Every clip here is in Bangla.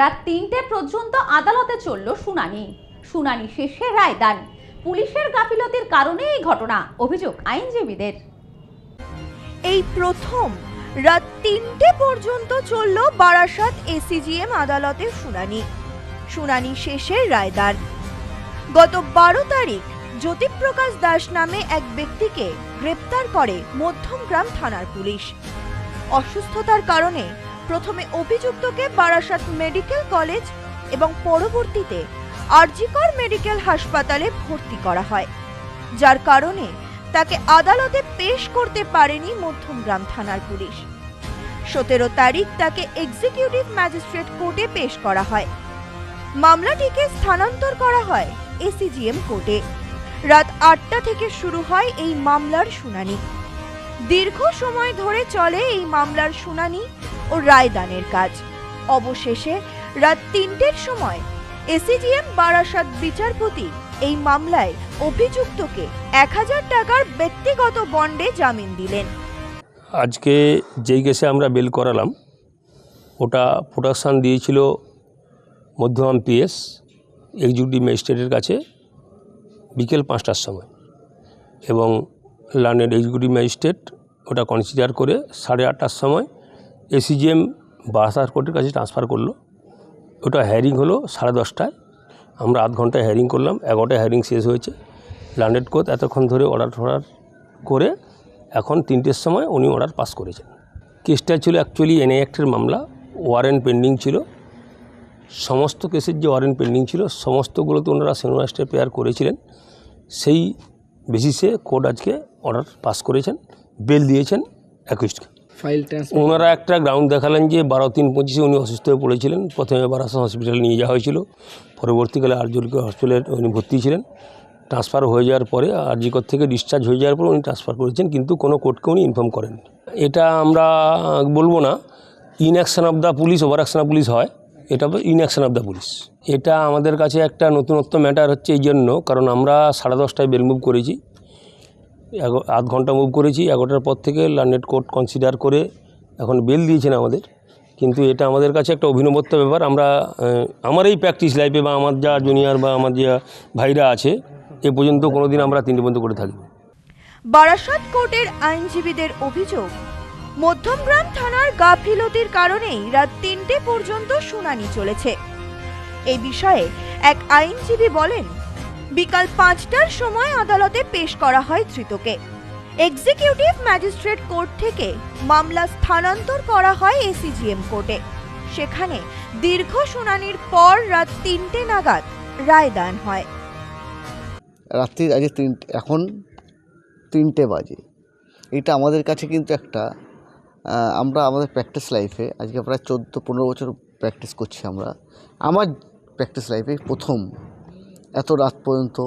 রাত তিনটে পর্যন্ত আদালতে চলল শুনানি। শুনানি শেষে রায়দান পুলিশের গাফিলতির কারণে এই ঘটনা, অভিযোগ আইনজীবীদের। এই প্রথম রাত তিনটে পর্যন্ত চলল বারাসাত এসিজিএম আদালতে শুনানি। শুনানি শেষে রায়দান গত বারো তারিখ জ্যোতিপ্রকাশ দাস নামে এক ব্যক্তিকে গ্রেপ্তার করে মধ্যমগ্রাম থানার পুলিশ। অসুস্থতার কারণে প্রথমে অভিযুক্তকে বারাসাত মেডিকেল কলেজ এবং পরবর্তীতে আরজিকর মেডিকেল হাসপাতালে ভর্তি করা হয়, যার কারণে তাকে আদালতে পেশ করতে পারেনি মধ্যমগ্রাম থানার পুলিশ। সতেরো তারিখ তাকে এক্সিকিউটিভ ম্যাজিস্ট্রেট কোর্টে পেশ করা হয়। মামলাটিকে স্থানান্তর করা হয় এসিজিএম কোর্টে। রাত আটটা থেকে শুরু হয় এই মামলার শুনানি। দীর্ঘ সময় ধরে চলে এই মামলার শুনানি ও রায়দানের কাজ। অবশেষে রাত তিনটের সময় এসিজিএম বারাসাত বিচারপতি এই মামলায় অভিযুক্তকে এক হাজার টাকার ব্যক্তিগত বন্ডে জামিন দিলেন। আজকে যেই কেসে আমরা বেল করালাম, ওটা প্রোডাকশান দিয়েছিল মধ্যমান পিএস, এক্সিকিউটিভ ম্যাজিস্ট্রেটের কাছে বিকেল পাঁচটার সময়। এবং লার্নেড এক্সিকিউটিভ ম্যাজিস্ট্রেট, ওটা কনসিডার করে সাড়ে আটটার সময় এসিজিএম বারাসাত কোর্টের কাছে ট্রান্সফার করল। ওটা হ্যারিং হলো সাড়ে দশটায়। আমরা আধ ঘন্টায় হ্যারিং করলাম, এগারোটায় হ্যারিং শেষ হয়েছে। লার্নেড কোর্ট এতক্ষণ ধরে অর্ডার ফর্ডার করে এখন তিনটের সময় উনি অর্ডার পাস করেছেন। কেসটা ছিল অ্যাকচুয়ালি এনআই অ্যাক্টের মামলা ওয়ারেন্ট পেন্ডিং ছিল। সমস্ত কেসের যে ওয়ারেন্ট পেন্ডিং ছিল, সমস্তগুলোতে ওনারা সেনোরাস্টে পেয়ার করেছিলেন। সেই বেসিসে কোর্ট আজকে অর্ডার পাস করেছেন বেল দিয়েছেন একুশকে ফাইল ওনারা একটা গ্রাউন্ড দেখালেন যে বারো তিন পঁচিশে উনি অসুস্থ হয়ে পড়েছিলেন। প্রথমে বারাসা হসপিটালে নিয়ে যাওয়া হয়েছিল। পরবর্তীকালে আরজিকর হসপিটালে উনি ভর্তি ছিলেন। ট্রান্সফার হয়ে যাওয়ার পরে আরজিকর থেকে ডিসচার্জ হয়ে যাওয়ার পর উনি ট্রান্সফার করেছেন কিন্তু কোনো কোর্টকে উনি ইনফর্ম করেন এটা আমরা বলব না in inaction of the police over action of police হয়। এটা ইনঅ্যাকশন অফ দ্য পুলিশ এটা আমাদের কাছে একটা নতুনত্ব ম্যাটার হচ্ছে এই জন্য কারণ আমরা সাড়ে দশটায় বেল মুভ করেছি। আধ ঘণ্টা মুভ করেছি এগারোটার পর থেকে লার্নেট কোর্ট কনসিডার করে এখন বেল দিয়েছেন আমাদের। কিন্তু এটা আমাদের কাছে একটা অভিনবত্ব ব্যাপার। আমরা আমার এই প্র্যাকটিস লাইফে বা আমার যা জুনিয়র বা আমার যা ভাইরা আছে, এ পর্যন্ত কোনো দিন আমরা তিনটে পর্যন্ত করে থাকি বারাসাত কোর্টের আইনজীবীদের অভিযোগ, মধ্যমগ্রাম থানার গাফিলতির কারণেই রাত তিনটে পর্যন্ত শুনানি চলেছে। এই বিষয়ে এক আইনজীবী বলেন বিকাল পাঁচটার সময় আদালতে পেশ করা হয় ধৃতকে। এক্সিকিউটিভ ম্যাজিস্ট্রেট কোর্ট থেকে মামলা স্থানান্তর করা হয় এসিজিএম কোর্টে। সেখানে দীর্ঘ শুনানির পর রাত তিনটে নাগাদ রায়দান হয়। রাত্রি আজকে তিনটে এখন তিনটে বাজে। এটা আমাদের কাছে কিন্তু একটা আমরা আমাদের প্র্যাকটিস লাইফে আজকে প্রায় চোদ্দ, পনেরো বছর প্র্যাকটিস করছি আমরা। আমার প্র্যাকটিস লাইফে প্রথম এত রাত পর্যন্ত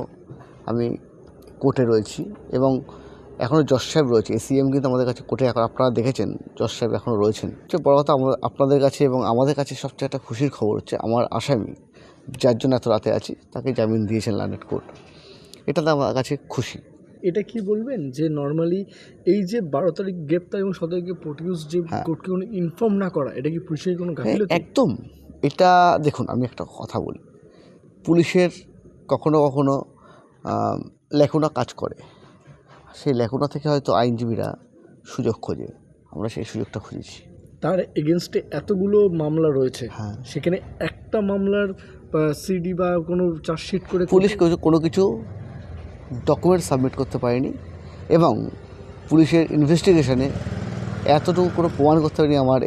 আমি কোর্টে রয়েছি এবং এখনও জজ সাহেব রয়েছে এসিএম কিন্তু আমাদের কাছে কোর্টে এখন আপনারা দেখেছেন জজ সাহেব এখনও রয়েছেন। সবচেয়ে বড় কথা আমরা আপনাদের কাছে এবং আমাদের কাছে সবচেয়ে একটা খুশির খবর হচ্ছে আমার আসামি যার জন্য এত রাতে আছি তাকে জামিন দিয়েছেন লার্নেট কোর্ট। এটাতে আমার কাছে খুশি। এটা কি বলবেন যে নর্মালি এই যে বারো তারিখ গ্রেপ্তার এবং সতেরো তারিখে প্রডিউস যে হ্যাঁ। কোর্টকে কোনো ইনফর্ম না করা এটা কি পুলিশের কোনো হ্যাঁ, একদম। এটা দেখুন আমি একটা কথা বলি। পুলিশের কখনো কখনো লেখনা কাজ করে। সেই লেখনা থেকে হয়তো আইনজীবীরা সুযোগ খোঁজে। আমরা সেই সুযোগটা খুঁজেছি। তার এগেনস্টে এতগুলো মামলা রয়েছে। হ্যাঁ। সেখানে একটা মামলার সিডি বা কোনো চার্জশিট করে পুলিশ কিছু- কোনো কিছু ডকুমেন্ট সাবমিট করতে পারেনি এবং পুলিশের ইনভেস্টিগেশনে এতটুকু কোনো প্রমাণ করতে পারেনি আমার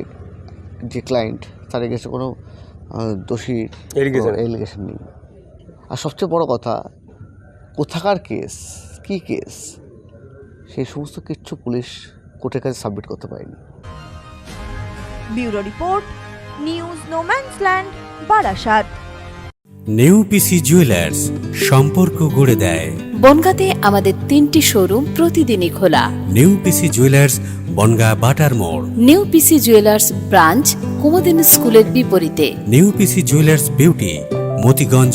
যে ক্লায়েন্ট তার এগেছে কোনো আহ, দোষী Allegation। এলিগেশন নেই। আর সবচেয়ে বড় কথা কোথাকার কেস কী কেস সেই সমস্ত কিচ্ছু পুলিশ কোর্টের কাছে সাবমিট করতে পারেনি। Bureau report news no man's land Barasat. New PC jewellers সম্পর্ক গড়ে দেয়। বনগাঁতে আমাদের তিনটি শোরুম প্রতিদিনই খোলা। নিউ পিসি জুয়েলার্স বনগা বাটার মোড়। নিউ পিসি জুয়েলার্স ব্রাঞ্চ কুমদিন স্কুলের বিপরীতে। New PC Jewellers beauty Motiganj